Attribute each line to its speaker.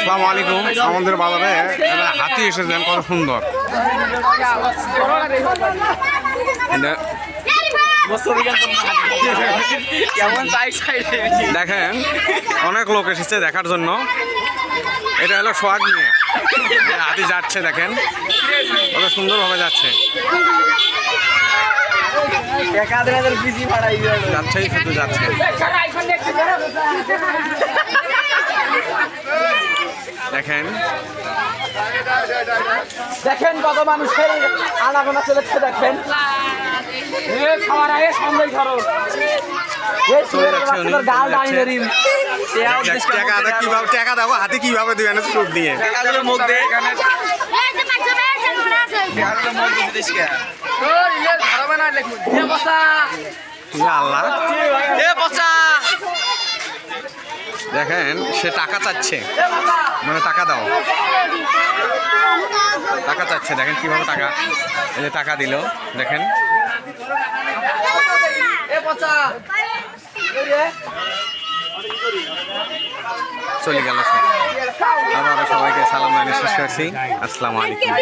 Speaker 1: আসসালামু আলাইকুম। আমাদের বাজারে হাতি এসেছেন কত সুন্দর। দেখেন, অনেক লোক এসেছে দেখার জন্য। এটা হলো সোহাগ নিয়ে হাতি যাচ্ছে, দেখেন। কত সুন্দরভাবে যাচ্ছে। যাচ্ছেই শুধু যাচ্ছে। দেখেন।
Speaker 2: দেখেন কত মানুষের আনাগোনা চলেছে দেখেন।
Speaker 1: টাকা দাও হাতি কীভাবে দিবেন দিয়ে? ইয়া আল্লাহ। দেখেন, সে টাকা চাচ্ছে। মানে টাকা দাও। টাকা চাচ্ছে, দেখেন কীভাবে টাকা এই যে টাকা দিল, দেখেন। চলে গেল আবার সবাইকে সালাম জানিয়ে শেষ করছি। আসসালামু আলাইকুম।